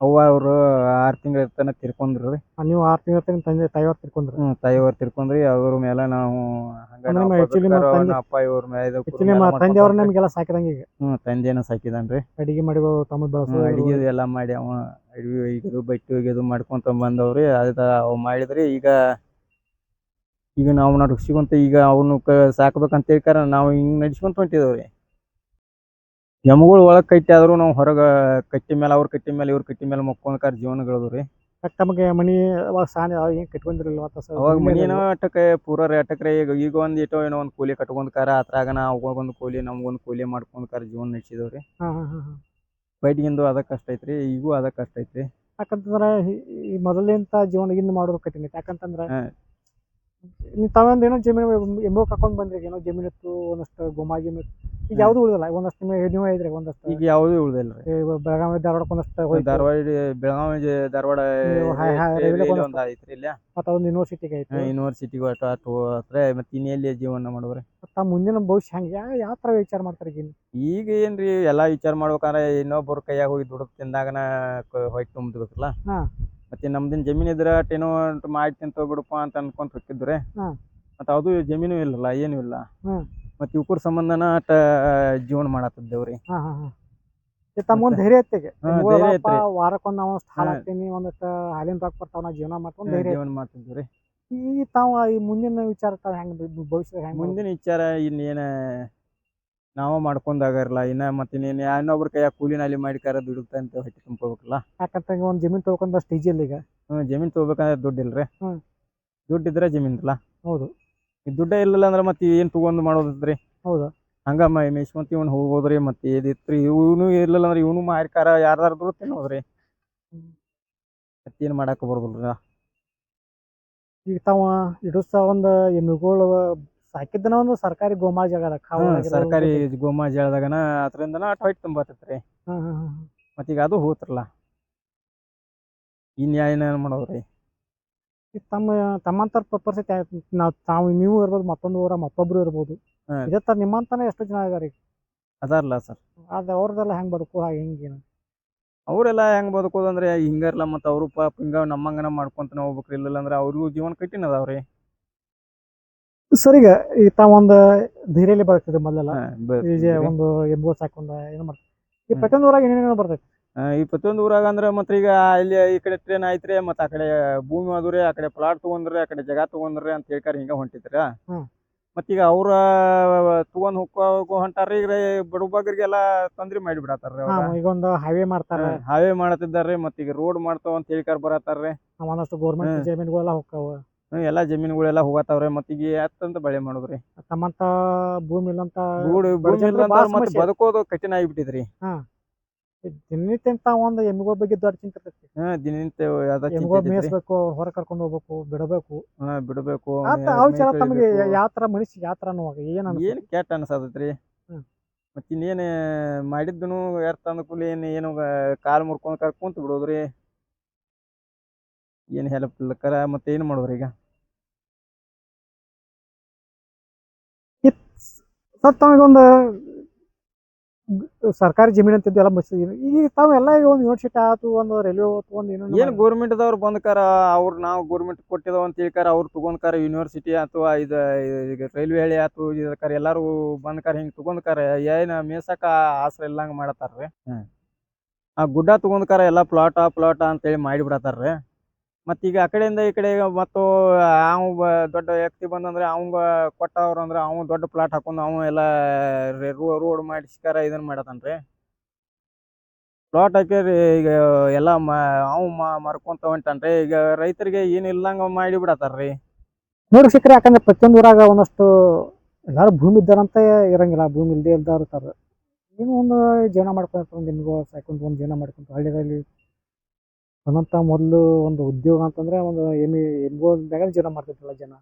ಅವ್ವ ಅವ್ರು ಆರು ತಿಂಗಳ ತನಕ ತಿರ್ಕೊಂಡ್ರು ರೀ. ನೀವು ಆರು ತಿಂಗಳ ತನಕ ತಂದೆ ತಾಯಿಯವ್ರು ತಿರ್ಕೊಂಡ್ರಿ? ಹ್ಮ್ ತಾಯಿಯವ್ರು ತಿರ್ಕೊಂಡ್ರಿ. ಅವ್ರ ಮೇಲೆ ನಾವು ಹಂಗ ಅಂದ್ರೆ ನಾವ್ ನಿಮ್ಮ ಅಪ್ಪ actually ಬಿಟ್ಟಾರ, ನಿಮ್ಮ ತಂದೆ- ಅವ್ನ ಅಪ್ಪ ಇವ್ರ ಮೇಲೆ ಆಕ್ಚುಲಿ ತಂದೆಯವ್ರ. ನಮಗೆಲ್ಲ ಸಾಕಿದಂಗೆ ಈಗ? ಹ್ಮ್ ತಂದೆನ ಸಾಕಿದಾನ್ರಿ ಅಡಿಗೆ ಮಾಡಿ ತಮ್ಮ ಬಳಸೋ ಅಡಿಗೆ ಎಲ್ಲ ಮಾಡಿ ಅವ ಅಡಿಗೆ ಒಯ್ಯೋದು ಬಟ್ಟೆ ಒಗ್ಯೋದು ಮಾಡ್ಕೊಂತ ಬಂದವ್ರಿ. ಅದ ಅವ್ ಮಾಡಿದ್ರಿ ಈಗ ಈಗ ನಾವು ನಡ್ಸ್ಕೊಂತ ಈಗ ಅವನು ಸಾಕ್ಬೇಕಂತ ಹೇಳ್ಕಾರ ನಾವು ಹಿಂಗ್ ನಡ್ಸ್ಕೊಂತ ಹೊಂಟಿದವ್ರಿ. ಎಮ್ಗಳು ಒಳಗ್ ಕಟ್ಟಿ ಆದ್ರೂ ನಾವು ಹೊರಗ ಕಟ್ಟಿ ಮೇಲೆ ಅವ್ರ ಕಟ್ಟಿ ಮೇಲೆ ಇವ್ರ ಕಟ್ಟಿ ಮೇಲೆ ಮಕ್ಕೊಂಡ್ಕಾರ ಜೀವನಗಳದು ರೀ. ತಮಗೆ ಮನಿ ಅವಾಗ ಸಾನಿ ಅವಾಗ ಏನ್ ಕಟ್ಕೊಂಡಿರಲಿಲ್ಲ ಅವಾಗ ಮನಿನ ಪೂರ ಅಟಕ್ರೆ ಈಗ ಈಗ ಒಂದ್ ಇಟೋ ಏನೋ ಒಂದ್ ಕೂಲಿ ಕಟ್ಕೊಂಡ್ಕಾರ ಅದ್ರಾಗನ ಅವಾಗೊಂದ್ ಕೂಲಿ ನಮ್ಗೊಂದ್ ಕೂಲಿ ಮಾಡ್ಕೊಂಡ್ಕಾರ ಜೀವನ ನಡೆಸಿದವ್ರಿ ಹಾ ಹಾ ಹಾ ಹಾ. ಬೈಟ್ಗಿಂದು ಅದ ಕಷ್ಟ ಐತ್ರಿ ಈಗೂ ಅದ ಕಷ್ಟ ಐತ್ರಿ. ಯಾಕಂತಂದ್ರ ಈ- ಈ ಮೊದಲಿಂತ ಜೀವನ ಇನ್ನು ಮಾಡೋದು ಕಠಿಣ ಐತಿ. ಯಾಕಂತಂದ್ರ ಏನೋ ಜಮೀನು ಎಂಬೋ ಕರ್ಕೊಂಡ್ ಬಂದ್ರಿ ಏನೋ ಜಮೀನು ಇತ್ತು ಒಂದಷ್ಟು ಗೋಮಾ ಜಮೀನು ಇತ್ತು. ಈಗ ಯಾವ್ದು ಉಳಿದಿಲ್ಲ ಒಂದಷ್ಟು ನೀವು ಇದ್ರಿ ಒಂದಷ್ಟು. ಈಗ ಯಾವುದೂ ಉಳಿದಿಲ್ಲ ಬೆಳಗಾವಿ ಧಾರವಾಡಕ್ಕೆ ಒಂದಷ್ಟು ಹೋಯ್ತು. ಧಾರವಾಡ ಬೆಳಗಾವಿ ಧಾರವಾಡ ಐತ್ರಿ ಇಲ್ಲ ಮತ್ತೆ ಅದೊಂದು ಯೂನಿವರ್ಸಿಟಿಗೆ ಐತಿ ಯೂನಿವರ್ಸಿಟಿ ಅటు ಅటు ಹತ್ರ ಮತ್ತೆ ಇನ್ನೆಲ್ಲಿ ಜೀವನ ಮಾಡುವ್ರಿ ಮತ್ತ ಮುಂದಿನ ಭವಿಷ್ಯ ಹಂಗೆ ಯಾವ ಥರ ವಿಚಾರ ಮಾಡ್ತಾರೆ ಈಗ ಈಗ ಏನ್ರಿ ಎಲ್ಲಾ ವಿಚಾರ ಮಾಡ್ಬೇಕಂದ್ರೆ ಇನ್ನೊಬ್ಬರ ಕೈಯಾಗ ಹೋಗಿ ದುಡ್ದು ತಿಂದಾಗನ ಹೊಯ್ಟ್ ತುಂಬ್ಬೇಕಲ್ಲ ಹಾ. ಮತ್ತೆ ನಮ್ದಿನ್ ಜಮೀನ್ ಇದ್ರ ಏನೋ ಮಾಹಿತಿ ಮಾಡಿ ತಿಂತ ಬಿಡಪ್ಪ ಅಂತ ಅನ್ಕೊಂತ ಹೊಕ್ಕಿದ್ರೆ ಹಾ. ಮತ್ತ ಅದು ಜಮೀನು ಇಲ್ಲಲ್ಲ ಏನು ಇಲ್ಲ ಹ್ಮ್. ಮತ್ತ ಇವ್ಕುರ್ ಸಂಬಂಧನ ಅಟ ಜೀವನ ಮಾಡತ್ತಿದ್ದೇವ್ರಿ ಹಾ ಹಾ ಹಾ ತಮ್ಮೊಂದು ಧೈರ್ಯ ಐತೆಗೆ ಹಾ, ಧೈರ್ಯ ಐತ್ರಿ. ವಾರಕ್ಕೊಂದು ನಾವು ಹಾಲು ಹಾ. ಹಾಕ್ತೀನಿ ಒಂದಷ್ಟು ಹಾಲಿನ ರೊಕ್ಕ ಬರ್ತಾವ ನಾ ಜೀವನ ಮಾಡ್ಕೊಂಡು ಧೈರ್ಯ ಐತಿ. ಜೀವನ ರೀ ಈ ತಾವ ಈ ಮುಂದಿನ ವಿಚಾರ ತಾವ ಹೆಂಗ್ ಭವಿಷ್ಯ ಹೆಂಗ್ ಮುಂದಿನ ವಿಚಾರ ಇನ್ನೇನ ನಾವ ಮಾಡ್ಕೊಂಡಾಗಿರಲ್ಲ ಇನ್ನ ಮತ್ತೆ ಇನ್ನೇನು ಇನ್ನೊಬ್ರ ಕೈಯಾಗ ಕೂಲಿ ನಾಲಿ ಮಾಡಿ ಕರ ದುಡುತ್ತ ಅಂತ ಹೊಟ್ಟೆ ತುಂಬ್ಕೋಬೇಕಲ್ಲ ಯಾಕಂತ ಒಂದು ಜಮೀನ್ ತಗೊಂಡ ಸ್ಟೇಜ್ ಇಲ್ಲ ಈಗ. ಹ್ಮ್ ಜಮೀನ್ ತಗೋಬೇಕಂದ್ರೆ ದುಡ್ಡು ಇಲ್ರಿ? ಹ್ಮ್. ದುಡ್ಡು ಇದ್ರೆ ಜಮೀನ್ ಇಲ್ಲ ಹೌದು. ಈ ದುಡ್ಡೇ ಇಲ್ಲಲ್ಲ ಅಂದ್ರೆ ಮತ್ತೆ ಏನ್ ತಗೊಂಡ್ ಮಾಡೋದ್ರಿ ಹೌದು. ಹಂಗ ಮೇಸ್ಕೊಂತ ಇವನ್ ಹೋಗೋದ್ರಿ ಮತ್ತೆ ಇದಿತ್ರಿ ಇವನು ಇರ್ಲಿಲ್ಲ ಅಂದ್ರೆ ಇವನು ಮಾರಿಕಾರ ಯಾರ್ದಾರ್ದ್ರು ತಿನ್ನೋದ್ರಿ? ಹ್ಮ್. ಮತ್ತೇನ್ ಮಾಡಾಕ ಬರೋದಿಲ್ರಿ? ಈಗ ತಾವ ಇಡಸ ಒಂದು ಎಮ್ಮಿಗಳು ಸಾಕಿದ್ದನ ಒಂದು ಸರ್ಕಾರಿ ಗೋಮಾ ಜಾಗ ಕಾವಲ್ ಸರ್ಕಾರಿ ಗೋಮಾ ಹೇಳ್ದಾಗನ ಅದ್ರಿಂದನ ಅಟ್ ಹೊಯ್ಟ್ ತುಂಬತ್ತೈತ್ರಿ ಹ್ಮ್ ಹ್ಮ್ ಹ್ಮ್. ಮತ್ತೀಗ ಅದು ಹೋತ್ರಲ್ಲ ಇನ್ ಏನ ಮಾಡೋದ್ರಿ? ಈಗ ತಮ್ಮ ತಮ್ಮಂತರ ಆಯ್ತು. ನಾವು ತಾವು ನೀವು ಇರ್ಬೋದು ಮತ್ತೊಂದು ಊರ ಮತ್ತೊಬ್ರು ಇರ್ಬೋದು. ಇದೇ ತರ ನಿಮ್ಮಂತಾನೆ ಎಷ್ಟು ಜನ ಇದಾರೆ. ಈಗ ಅದಾರಲ್ಲ ಸರ್? ಅದ ಅವ್ರದೆಲ್ಲ ಹೆಂಗ್ ಬದುಕು ಹಾಗೆ ಹಿಂಗೇನು ಅವರೆಲ್ಲ ಹೆಂಗ್ ಬದುಕೋದಂದ್ರೆ ಹಿಂಗಾರಲ್ಲ ಮತ್ತ ಅವರು ಪಾಪ ಹಿಂಗ ನಮ್ಮಂಗನ ಮಾಡ್ಕೊಂತ ಹೋಗ್ಬೇಕ್ರಿ ಇಲ್ಲಲ್ಲ ಅಂದ್ರೆ ಅವ್ರಿಗೂ ಜೀವನ ಕಠಿಣ ಅದಾವ್ರಿ. ಸರ್ ಈಗ ಈ ತಾವ ಒಂದು ಧೈರ್ಯಲಿ ಬರ್ತದೆ ಮೊದಲೆಲ್ಲ ಈಗ ಒಂದು ಎಂಬೋ ಸಾಕೊಂಡ ಏನು ಮಾಡ್ತಾರೆ? ಈ ಪ್ರತಿಯೊಂದು ಊರಾಗ ಏನೇನೋ ಬರ್ತೈತಿ ಆ, ಈ ಪ್ರತಿಯೊಂದು ಊರಾಗ ಅಂದ್ರೆ ಮತ್ತೆ ಈಗ ಇಲ್ಲಿ ಈ ಕಡೆ ಟ್ರೇನ್ ಐತ್ರಿ ಮತ್ತೆ ಆ ಕಡೆ ಭೂಮಿ ಅದುರಿ ಆ ಕಡೆ ಪ್ಲಾಟ್ ತಗೊಂಡ್ರಿ ಆ ಕಡೆ ಜಾಗ ತಗೊಂಡ್ರಿ ಅಂತ ಹೇಳ್ಕಾರ ಹಿಂಗ ಹೊಂಟಿದ್ರ. ಮತ್ತೆ ಮತ್ತೀಗ ಅವ್ರ ತಗೊಂಡ್ ಹೋಗೋ ಹೊಂಟಾರ್ರಿ ಈಗ ಬಡಬಗ್ರಿಗೆಲ್ಲ ತೊಂದ್ರೆ ಮಾಡಿ ಬಿಡತ್ತಾರ್ರಿ ಹಾ ಅವ್ರ ಈಗ ಒಂದು ಹೈವೇ ಮಾಡ್ತಾರೆ. ಹಾವೇ ಮಾಡತ್ತಿದ್ದಾರ್ರಿ ಮತ್ತೀಗ ರೋಡ್ ಮಾಡ್ತಾವ ಅಂತ ಹೇಳ್ಕಾರ ಬರತ್ತಾರ್ರಿ. ಒಂದಷ್ಟು ಗೌರ್ಮೆಂಟ್. ಜಮೀನುಗಳೆಲ್ಲ ಹೋಗ್ತಾವ. ಎಲ್ಲಾ ಜಮೀನುಗಳೆಲ್ಲ ಹೋಗತ್ತಾವ್ರಿ ಮತ್ತೀಗ ಎತ್ತಂತ ಬಳೆ ಮಾಡುದ್ರಿ. ತಮ್ಮಂತ ಭೂಮಿ ಇಲ್ಲಂತ ಗೂಡು ಇಲ್ಲ ಭಾಳ ಮತ್ತೆ. ಬದುಕೋದು ಕಠಿಣ ಆಗಿಬಿಟ್ಟಿದ್ರಿ. ದಿನನಿತ್ಯ ಅಂತ ಒಂದು ಎಮ್ಮಿಗಳ ಬಗ್ಗೆ ದೊಡ್ಡ ಚಿಂತೆ ಇರ್ತೈತಿ. ಹ್ಮ್ ದಿನನಿತ್ಯ ಎಮ್ಮಿಗಳು. ಮೇಯಿಸ್ಬೇಕು ಹೊರ ಕರ್ಕೊಂಡು ಹೋಗ್ಬೇಕು ಬಿಡಬೇಕು. ಹಾ ಬಿಡಬೇಕು ಆ ವಿಚಾರ ತಮಗೆ ಯಾವ ತರ ಮನುಷ್ಯ ಯಾವ ತರ ನೋವಾಗ ಏನ್? ಏನ್ ಕೆಟ್ಟ ಅನ್ಸತೈತ್ರಿ. ಮತ್ತ ಮತ್ ಇನ್ನೇನ್ ಮಾಡಿದ್ದನು ಯಾರ ಅಂದ ಕೂಲಿ ಏನ್ ಏನು ಕಾಲ್ ಮುರ್ಕೊಂಡ್ ಕರ್ಕೊಂತ ಬಿಡೋದ್ರಿ. ಏನ್ ಹೆಲ್ಪ್ ಇಲ್ಲಕರ ಮತ್ತೆ ಏನು ಮಾಡೋರು ಈಗ ಸರ್ ತಮಗೊಂದು ಸರ್ಕಾರಿ ಜಮೀನು ಅಂತಿದ್ದು ಎಲ್ಲ ಬಸ್ ಈಗ ತಾವೆಲ್ಲ ಈಗ ಒಂದು ಯೂನಿವರ್ಸಿಟಿ ಆಯ್ತು ಒಂದು ರೈಲ್ವೆ ಆಯ್ತು ಒಂದು ಏನು ಏನು ಗೋರ್ಮೆಂಟ್ ದವ್ರು ಬಂದ್ಕಾರ ಅವ್ರ ನಾವು ಗೋರ್ಮೆಂಟ್ ಕೊಟ್ಟಿದಾವ ಅಂತ ಹೇಳ್ಕಾರ ಅವ್ರು ತಗೊಂಡ್ಕಾರ ಯೂನಿವರ್ಸಿಟಿ ಅಥವಾ ಇದ ಈಗ ರೈಲ್ವೆ ಹಳಿ ಆತು ಇದಕ್ಕಾರ ಎಲ್ಲಾರು ಬಂದ್ಕಾರ ಹಿಂಗ್ ತಗೊಂಡ್ಕಾರ ಏನ ಮೇಸಕ ಆಸರ ಇಲ್ಲಂಗ ಮಾಡತಾರ್ರಿ. ಹ್ಮ್. ಆ ಗುಡ್ಡ ತಗೊಂಡ್ಕಾರ ಎಲ್ಲಾ ಪ್ಲಾಟ ಪ್ಲಾಟ ಅಂತೇಳಿ ಮಾಡಿ ಬಿಡತಾರ್ರಿ ಮತ್ತೀಗ ಆ ಕಡೆಯಿಂದ ಈ ಕಡೆ ಮತ್ತು ಅವ ದೊಡ್ಡ ವ್ಯಕ್ತಿ ಬಂದಂದ್ರೆ ಅವಂಗ ಕೊಟ್ಟವ್ರು ಅಂದ್ರೆ ಅವ ದೊಡ್ಡ ಪ್ಲಾಟ್ ಹಾಕೊಂಡು ಅವ ಎಲ್ಲ ರೋಡ್ ಮಾಡಿಸ್ಕಾರ ಇದನ್ನ ರೀ ಪ್ಲಾಟ್ ಹಾಕ್ಯಾರಿ ಈಗ ಎಲ್ಲ ಅವ್ ಮಾರ್ಕೊಂತ ಹೊಂಟಾನ ರೀ ಈಗ ರೈತರಿಗೆ ಏನಿಲ್ಲಂಗ ಮಾಡಿ ಬಿಡತಾರ್ರಿ. ನೋಡಿ ಸಿಕ್ಕರೆ, ಯಾಕಂದ್ರೆ ಪ್ರತಿಯೊಂದು ಊರಾಗ ಒಂದಷ್ಟು ಎಲ್ಲಾರು ಭೂಮಿ ಇದ್ದಾರಂತ ಇರಂಗಿಲ್ಲ. ಭೂಮಿ ಇಲ್ದೇ ಇಲ್ದಾರ ಇರ್ತಾರ ಏನೋ ಒಂದು ಜೀವನ ಮಾಡ್ಕೊಂತ ಒಂದು ಸಾಕೊಂತ ಒಂದು ಜೀವನ ಮಾಡ್ಕೊಂತ ಹಳ್ಳಿಗಳಲ್ಲಿ ಒಂದಂತ ಮೊದಲು ಒಂದು ಉದ್ಯೋಗ ಅಂತಂದ್ರೆ ಒಂದು ಎಮ್ಮಿ ಎಮ್ಮಿಗಳ ಜೀವನ ಮಾಡ್ತಿದ್ರಲ್ಲ ಜನ.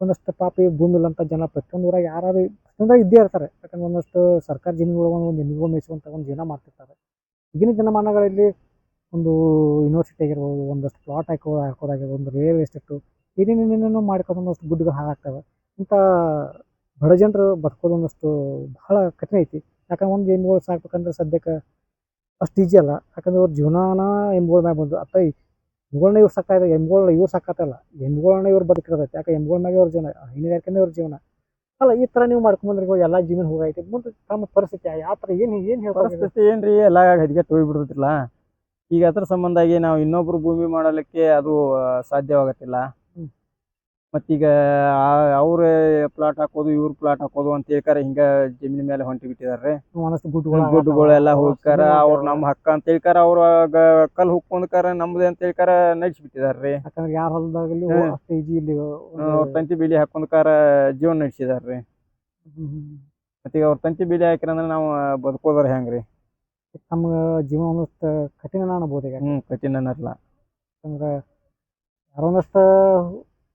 ಒಂದಷ್ಟು ಪಾಪಿ ಭೂಮಿ ಇಲ್ಲಂತ ಜನ ಪ್ರತಿಯೊಂದು ಊರಾಗ ಯಾರು ಪ್ರತಿಯೊಂದಾಗ ಇದ್ದೇ ಇರ್ತಾರೆ. ಯಾಕಂದ್ರೆ ಒಂದಷ್ಟು ಸರ್ಕಾರಿ ಜಮೀನುಗಳು, ಒಂದು ಎಮ್ಮಿಗಳು ಮೇಯಿಸುವಂತ ಒಂದು ಜೀವನ ಮಾಡ್ತಿರ್ತಾರೆ. ಈಗಿನ ದಿನಮಾನಗಳಲ್ಲಿ ಒಂದು ಯೂನಿವರ್ಸಿಟಿ ಆಗಿರ್ಬೋದು, ಒಂದಷ್ಟು ಪ್ಲಾಟ್ ಹಾಕೋ, ಹಾಕೋದಾಗಿರ್ಬೋದು, ಒಂದು ರಿಯಲ್ ಎಸ್ಟೇಟು ಏನೇನೇನೇನೋ ಮಾಡ್ಕೊಂಡು ಒಂದಷ್ಟು ಗುಡ್ಡಗಳು ಹಾಳಾಗ್ತವೆ ಇಂಥ ಬಡ ಜನರು ಬದುಕೋದು ಒಂದಷ್ಟು ಬಹಳ ಕಠಿಣ ಐತಿ. ಯಾಕಂದ್ರೆ ಒಂದು ಎಮ್ಮಿಗಳು ಸಾಕ್ಬೇಕಂದ್ರೆ ಸದ್ಯಕ್ಕೆ ಅಷ್ಟು ಈಜಿ ಅಲ್ಲ. ಯಾಕಂದ್ರೆ ಅವ್ರ ಜೀವನಾನ ಎಂಬುಗಳ ಮ್ಯಾಗ ಬಂದು ಅತ್ತ ಎಮ್ಮಿಗಳನ್ನ ಇವ್ರು ಸಾಕಾಯ್ತು ಎಂಬುಗಳನ್ನ ಇವ್ರು ಸಾಕತ್ತಲ್ಲ ಎಂಬುಗಳನ್ನ ಇವ್ರು ಬದುಕಿರ್ತೈತೆ ಯಾಕೆ ಎಂಬುಗಳ ಮ್ಯಾಗೆ ಅವ್ರ ಜೀವನ ಹೈನುಗಾರಿಕೆನೇ ಅವ್ರ ಜೀವನ. ಅಲ್ಲ, ಈ ಥರ ನೀವು ಮಾಡ್ಕೊಂಡ್ಬಂದ್ರೆ ಇವಾಗ ಎಲ್ಲ ಜೀವನ ಹೋಗೈತಿ ಮುಂದೆ ತಮ್ಮ ಪರಿಸ್ಥಿತಿ ಯಾವ ಥರ ಏನು ಏನು ಹೇಳ್ತಾರೆ ಪರಿಸ್ಥಿತಿ ಏನ್ರಿ? ಎಲ್ಲ ಹದಿಗೆ ತೊಯ್ಬಿಡ್ತಿಲ್ಲ ಈಗ ಅದ್ರ ಸಂಬಂಧಾಗಿ ನಾವು ಇನ್ನೊಬ್ರು ಭೂಮಿ ಮಾಡಲಿಕ್ಕೆ ಅದು ಸಾಧ್ಯವಾಗತ್ತಿಲ್ಲ. ಮತ್ತೀಗ ಅವ್ರ ಪ್ಲಾಟ್ ಹಾಕೋದು ಇವ್ರ ಪ್ಲಾಟ್ ಹಾಕೋದು ಅಂತ ಹೇಳ್ಕಾರ ಹಿಂಗ ಜಮೀನ್ ಮೇಲೆ ಹೊಂಟಿ ಬಿಟ್ಟಿದಾರ್ರಿ. ಗುಡ್ಡುಗಳೆಲ್ಲ ಹೋಗ್ತಾರ ಅವ್ರ ನಮ್ ಹಕ್ಕ ಅಂತ ಹೇಳ್ಕಾರ ಅವ್ರ ಕಲ್ ಹುಕ್ಕೊಂಡ್ಕಾರ ನಮ್ದೇ ಅಂತ ಹೇಳ್ಕಾರ ನಡ್ಸಿ ಬಿಟ್ಟಿದಾರ್ರಿ. ಯಾರ ಹೊಲದಾಗಲಿ ತಂತಿ ಬೇಲಿ ಹಾಕೊಂಡ್ಕಾರ ಜೀವನ ನಡೆಸಿದಾರ್ರಿ. ಮತ್ತೀಗ ಅವ್ರ ತಂತಿ ಬೇಲಿ ಹಾಕಿರಂದ್ರ ನಾವು ಬದುಕೋದ್ರ ಹೆಂಗ್ರಿ? ನಮ್ಗ ಜೀವನ ಒಂದಷ್ಟು ಕಠಿಣ ಅನ್ಬೋದು ಈಗ. ಹ್ಮ್ ಕಠಿಣ ಅನ್ನಲ್ಲ ಯಾರೋ ಒಂದಷ್ಟು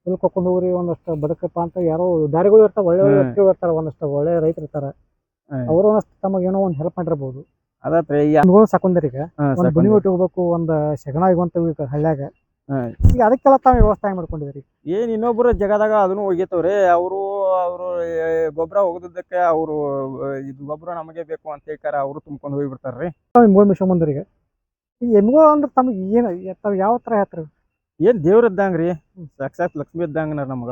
ಹುಲ್ ಕರ್ಕೊಂಡು ಹೋಗ್ರಿ ಒಂದಷ್ಟು ಬದುಕಪ್ಪ ಅಂತ ಯಾರೋ ದಾರಿಗಳು ಇರ್ತಾವ ಒಳ್ಳೆ ಒಳ್ಳೆ. ವ್ಯಕ್ತಿಗಳು ಇರ್ತಾರ ಒಂದಷ್ಟು ಒಳ್ಳೆ ರೈತರು ಇರ್ತಾರ. ಅವರು ಒಂದಷ್ಟು ತಮಗೆ ಏನೋ ಒಂದು ಹೆಲ್ಪ್ ಮಾಡಿರ್ಬೋದು. ಅದತ್ರಿ ಈಗ ಅನುಭವ ಸಾಕೊಂಡ್ರಿ ಈಗ. ಹಾ, ಒಂದು ಬುನಿ. ಒಟ್ಟು ಹೋಗ್ಬೇಕು ಒಂದು ಶಗಣ ಆಗುವಂತ ಹಳ್ಳ್ಯಾಗ. ಈಗ ಅದಕ್ಕೆಲ್ಲ ತಾವು ವ್ಯವಸ್ಥೆ ಮಾಡ್ಕೊಂಡಿದ್ರಿ ಏನ್ ಇನ್ನೊಬ್ರು ಜಗದಾಗ ಅದನ್ನು ಒಗಿತವ್ರಿ ಅವರು ಅವರು ಗೊಬ್ಬರ ಹೋಗದಕ್ಕೆ ಅವರು ಇದು ಗೊಬ್ಬರ ನಮಗೆ ಬೇಕು ಅಂತ ಹೇಳ್ಕಾರ ಅವರು ತುಂಬ್ಕೊಂಡು ಹೋಗಿ ಬಿಡ್ತಾರ್ರಿ ಮೂರು ಮಿಷನ್ ಬಂದ್ರಿ ಈಗ? ಈ ಎಮ್ಗೋ ಅಂದ್ರೆ ತಮಗೆ ಏನು ತಾವು ಯಾವ ತರ ಹೇಳ್ತಾರೆ? ಏನ್ ದೇವ್ರ ರೀ ಸಾಕ್ಷಾತ್ ಲಕ್ಷ್ಮಿ ಇದ್ದಂಗ ನಮ್ಗ.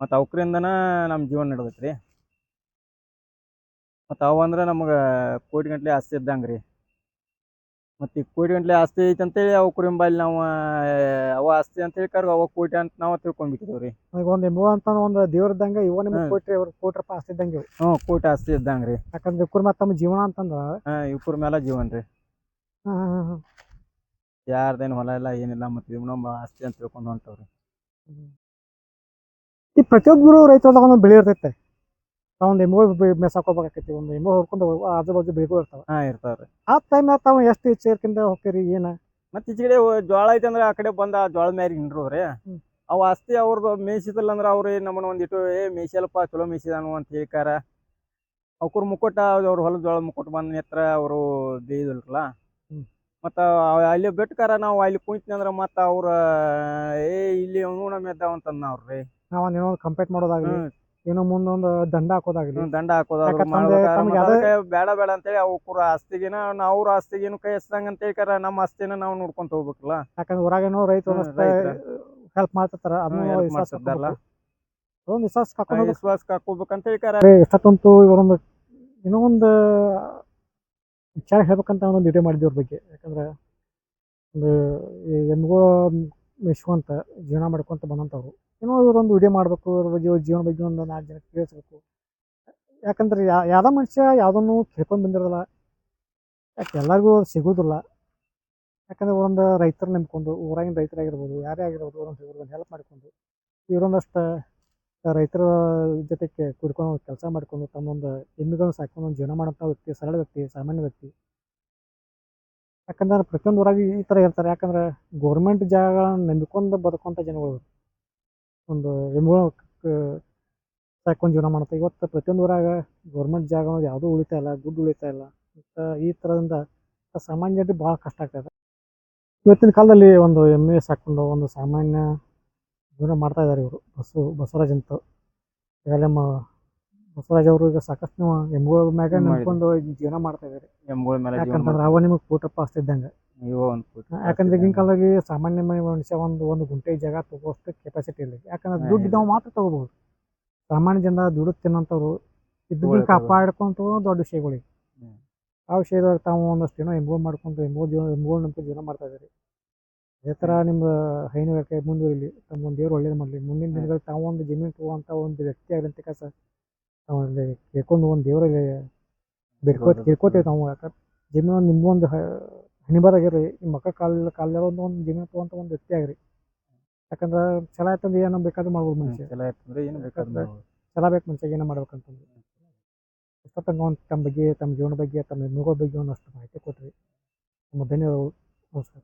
ಮತ್ತ ಅವಕ್ರಿಂದನ ನಮ್ಮ ಜೀವನ ನಡೆದೈತ್ರಿ. ಮತ್ತ ಅವ ಅಂದ್ರ ನಮ್ಗೆ ಕೋಟಿ ಗಂಟ್ಲೆ ಆಸ್ತಿ ಇದ್ದಂಗ್ರಿ. ಮತ್ತ ಈ ಕೋಟಿ ಗಂಟ್ಲೆ ಆಸ್ತಿ ಐತಿ ಅಂತೇಳಿ ಅವ್ ಕುರಿಂಬಲ್ಲಿ ನಾವು ಅವ ಆಸ್ತಿ ಅಂತ ಕರ್ಗ ಅವ ಕೋಟಿ ಅಂತ ನಾವ್ ತಿಳ್ಕೊಂಡ್ಬಿಟ್ಟಿದೇವ್ರಿ ಈಗ ಒಂದು ಎಮ್ಗೋ ಅಂತ ಒಂದು ದೇವ್ರ ಇದ್ದಂಗೆ ಇವ ನಿಮ್ಗೆ. ಕೋಟಿ ಅವ್ರ ಕೋಟಿ ರೂಪಾಯಿ ಆಸ್ತಿ ಇದ್ದಂಗೆ. ಹ್ಞೂ ಕೋಟಿ ಆಸ್ತಿ ಇದ್ದಂಗ್ರಿ. ಯಾಕಂದ್ರೆ ಇವ್ರ ಮತ್ತೆ ತಮ್ಮ ಜೀವನ ಅಂತಂದ್ರ. ಹಾಂ ಇವ್ರ ಮೇಲೆ ಜೀವನ ರೀ ಹಾಂ ಹಾ, ಹಾ. ಯಾರ್ದೇನು ಹೊಲ ಇಲ್ಲ ಏನಿಲ್ಲ ಮತ್ತೆ ಇವನು ಆಸ್ತಿ ಅಂತ ತಿಳ್ಕೊಂಡು ಹೊಂಟವ್ರಿ. ಈ ಪ್ರತಿಯೊಬ್ಬರು ರೈತರದಾಗ ಒಂದೊಂದು ಬೆಳೆ ಇರ್ತೈತೆ ಒಂದು ಎಮ್ಮೆ ಮೆಸಾಕೋಬೇಕಾಕೈತಿ ಒಂದು ಎಮ್ಮೆ ಹೊಡ್ಕೊಂಡು ಆಜು ಬಾಜು ಬೆಳೆಗಳು ಇರ್ತಾವ. ಹಾ ಇರ್ತಾವ್ರಿ. ಆ ಟೈಮ್ನಾಗ ತಾವು ಎಷ್ಟು ಎಚ್ಚರಿಕೆಯಿಂದ ಹೋಗ್ತೀರಿ ಏನ? ಮತ್ತೆ ಈಚೆಗಡೆ ಜೋಳ ಐತೆ ಅಂದ್ರೆ ಆ ಕಡೆ ಬಂದ ಆ ಜ್ವಾಳ ಮ್ಯಾಗ ಹಿಂಡ್ರು. ಅವ ಆಸ್ತಿ ಅವ್ರದ್ದು ಮೇಯ್ಸಿದಲ್ಲ ಅಂದ್ರೆ ಅವ್ರು ನಮ್ಮನ್ನ ಒಂದಿಟ್ಟು ಏ ಮೇಯಿಸಲ್ಪ ಚಲೋ ಮೇಸಿದಾನು ಅಂತ ಹೇಳ್ಕಾರ ಅವ್ರ ಮುಕ್ಕೊಟ್ಟ ಅವ್ರ ಹೊಲದ ಜೋಳ ಮುಕ್ಕೊಟ್ಟು ಬಂದ ನೆತ್ರ ಅವರು ಬೇಯ್ದಲ್ರಲ್ಲ. ಮತ್ತ ಅಲ್ಲಿ ಬಿಟ್ಕಾರ ನಾವು ಅಲ್ಲಿ ಕುಂತ್ನಿ ಅಂದ್ರೆ ಮತ್ತ ಅವ್ರ ಏ ಇಲ್ಲಿ ಅವನು ನಮ್ಮ ಎದ್ದಾವ ಅಂತಂದ ಅವ್ರಿ ನಾವು ಒಂದು ಏನೋ ಕಂಪ್ಲೀಟ್ ಮಾಡೋದಾಗ್ಲಿ. ಏನೋ ಮುಂದೊಂದು ದಂಡ ಹಾಕೋದಾಗ್ಲಿ. ದಂಡ ಹಾಕೋದಾಗ ಬೇಡ ಬೇಡ ಬೇಡ ಅಂತೇಳಿ ಅವ್ರ ಆಸ್ತಿಗಿನ ಅವ್ರ ಆಸ್ತಿಗೇನು ಕೈ ಎಸ್ದಂಗ ಅಂತ ಕರ ನಮ್ಮ ಆಸ್ತಿನ ನಾವು ನೋಡ್ಕೊಂತ ಹೋಗ್ಬೇಕಲ್ಲ. ಯಾಕಂದ್ರೆ ಹೊರಗೇನೋ ರೈತರು ಹೆಲ್ಪ್ ಮಾಡ್ತಿರ್ತಾರ ಅದನ್ನ ವಿಶ್ವಾಸ. ಅದೊಂದು ವಿಶ್ವಾಸ ಹೇಳ್ಕಾರ ಅರೆ, ಎಷ್ಟೊತ್ತಂತೂ ಇವರೊಂದು ಏನೋ ಒಂದು ವಿಚಾರ ಹೇಳ್ಬೇಕಂತ ಒಂದೊಂದು ವಿಡಿಯೋ ಮಾಡಿದ್ವಿ ಅವ್ರ ಬಗ್ಗೆ. ಯಾಕಂದ್ರೆ ಒಂದು ಎಮ್ಗೋ ಮೆಚ್ಕೊಂತ ಜೀವನ ಮಾಡ್ಕೊಂತ ಬಂದಂಥವ್ರು ಏನೋ ಇವರೊಂದು ವಿಡಿಯೋ ಮಾಡಬೇಕು, ಇವ್ರ ಬಗ್ಗೆ ಜೀವನ ಬಗ್ಗೆ ಒಂದು ನಾಲ್ಕು ಜನಕ್ಕೆ ತಿಳಿಸ್ಬೇಕು. ಯಾಕಂದ್ರೆ ಯಾ, ಯಾವುದೋ ಮನುಷ್ಯ ಯಾವುದನ್ನು ಕೇಳ್ಕೊಂಡು ಬಂದಿರೋದಿಲ್ಲ ಯಾಕೆ ಎಲ್ಲರಿಗೂ ಸಿಗೋದಿಲ್ಲ. ಯಾಕಂದ್ರೆ ಒಂದು ರೈತರ ನಂಬ್ಕೊಂಡು, ಊರಾಗಿನ ರೈತರಾಗಿರ್ಬೋದು, ಯಾರೇ ಆಗಿರ್ಬೋದು ಒಂದು ಹೆಲ್ಪ್ ಮಾಡ್ಕೊಂಡು, ಇವರೊಂದಷ್ಟು ರೈತರ ಜೊತೆ ಕೂಡ್ಕೊಂಡು ಕೆಲಸ ಮಾಡ್ಕೊಂಡು ತಮ್ಮೊಂದು ಎಮ್ಮಿಗಳನ್ನ ಸಾಕೊಂಡು ಜೀವನ ಮಾಡೋಂಥ ವ್ಯಕ್ತಿ, ಸರಳ ವ್ಯಕ್ತಿ, ಸಾಮಾನ್ಯ ವ್ಯಕ್ತಿ. ಯಾಕಂದ್ರೆ ಪ್ರತಿಯೊಂದು ಊರಾಗ ಈ ಥರ ಇರ್ತಾರೆ ಯಾಕಂದ್ರೆ ಗೌರ್ಮೆಂಟ್ ಜಾಗಗಳನ್ನ ನಂಬಿಕೊಂಡು ಬದುಕುವಂಥ ಜನಗಳು ಒಂದು ಎಮ್ಮಿಗಳ ಸಾಕೊಂಡು ಜೀವನ ಮಾಡುತ್ತೆ. ಇವತ್ತು ಪ್ರತಿಯೊಂದು ಊರಾಗ ಗೌರ್ಮೆಂಟ್ ಜಾಗ ಯಾವುದೂ ಉಳಿತಾ ಇಲ್ಲ, ದುಡ್ಡು ಉಳಿತಾ ಇಲ್ಲ. ಈ ಥರದಿಂದ ಸಾಮಾನ್ಯ ಭಾಳ ಕಷ್ಟ ಆಗ್ತದೆ ಇವತ್ತಿನ ಕಾಲದಲ್ಲಿ ಒಂದು ಎಮ್ಮೆ ಸಾಕೊಂಡು ಒಂದು ಸಾಮಾನ್ಯ ಜೀವನ ಮಾಡ್ತಾ ಇದ್ದಾರೆ ಇವರು. ಬಸ್ಸು ಬಸವರಾಜ್ ಅಂತ. ಈಗಾಗಲೇ ಬಸವರಾಜ್ ಅವರು ಈಗ ಸಾಕಷ್ಟು ನೀವು ಎಮ್ಮೆಗಳ ಮ್ಯಾಗ ನಿಂತ್ಕೊಂಡು ಜೀವನ ಮಾಡ್ತಾ ಇದ್ದಾರೆ. ಎಮ್ಗಳ ಮೇಲೆ ಯಾಕಂತಂದ್ರೆ ಅವ ನಿಮಗೆ ಕೂಟಪ್ಪ ಇದ್ದಂಗೆ. ಇವ ಒಂದು ಯಾಕಂದ್ರೆ ಈಗಿನ ಕಾಲದಲ್ಲಿ ಸಾಮಾನ್ಯ ಮನೆ ಮನುಷ್ಯ ಒಂದು ಒಂದು ಗುಂಟೆ ಜಾಗ ತಗೋಷ್ಟು ಕೆಪಾಸಿಟಿ ಇಲ್ಲ. ಯಾಕಂದ್ರೆ ದುಡ್ಡು ಇಲ್ಲ. ಮಾತ್ರ ತಗೋಬಹುದು. ಸಾಮಾನ್ಯ ಜನ ದುಡ್ಡು ತಿನ್ನೋಂಥವ್ರು ಇದ್ದನ್ನ ಕಾಪಾಡ್ಕೊಂತ ದೊಡ್ಡ ವಿಷಯಗಳಿಗೆ. ಆ ವಿಷಯದಾಗ ತಾವು ಒಂದಷ್ಟು ಏನೋ ಎಂಬೋ ಮಾಡ್ಕೊಂಡು ಎಂಬೋ ಜೀವನ ಎಂಬೋ ನಂಬಿಕೆ ಜೀವನ ಮಾಡ್ತಾ ಇದ್ದಾರೆ. ಅದೇ ಥರ ನಿಮ್ಮ ಹೈನುಗಾರಿಕೆ ಮುಂದುವರಿಲಿ ತಮ್ಮ ಒಂದು ದೇವ್ರು ಒಳ್ಳೇದು ಮಾಡಲಿ. ಮುಂದಿನ ದಿನಗಳಲ್ಲಿ ತಾವು ಒಂದು ಜಮೀನು ತಗೋಂಥ ಒಂದು ವ್ಯಕ್ತಿ ಕೆಲಸ ನಾವು ಅಲ್ಲಿ ಕೇಳ್ಕೊಂಡು ಒಂದು ದೇವರಿಗೆ ಬೇಡ್ಕೋತ ಕೇಳ್ಕೋತೇವೆ ನಾವು ಯಾಕಂದ್ರೆ ಜಮೀನು ಒಂದು ಹಣಿಬಾರಾಗಿರ್ರಿ ನಿಮ್ಮ ಮಕ್ಕ ಕಾಲ ಕಾಲ ಒಂದು ಒಂದು ಜಮೀನು ತಗೋಂಥ ಒಂದು ವ್ಯಕ್ತಿ ಆಗ್ರಿ. ಯಾಕಂದ್ರೆ ಛಲ ಆಯ್ತಂದ್ರೆ ಏನೋ ಬೇಕಾದ್ರೂ ಮಾಡ್ಬೋದು ಮನುಷ್ಯ. ಛಲ ಆಯ್ತಂದ್ರೆ ಏನು ಬೇಕಾದ್ರೆ ಛಲ ಬೇಕು ಮನುಷ್ಯ ಏನೋ ಮಾಡ್ಬೇಕಂತಂದು. ತಂಗ ಒಂದು ತಮ್ಮ ಬಗ್ಗೆ ತಮ್ಮ ಜೀವನ ಬಗ್ಗೆ ತಮ್ಮ ಹೆಣ್ಣುಗಳ ಬಗ್ಗೆ ಒಂದಷ್ಟು ಮಾಹಿತಿ ಕೊಟ್ರಿ. ನಮ್ಮ ಧನ್ಯವಾದಗಳು. ನಮಸ್ಕಾರ.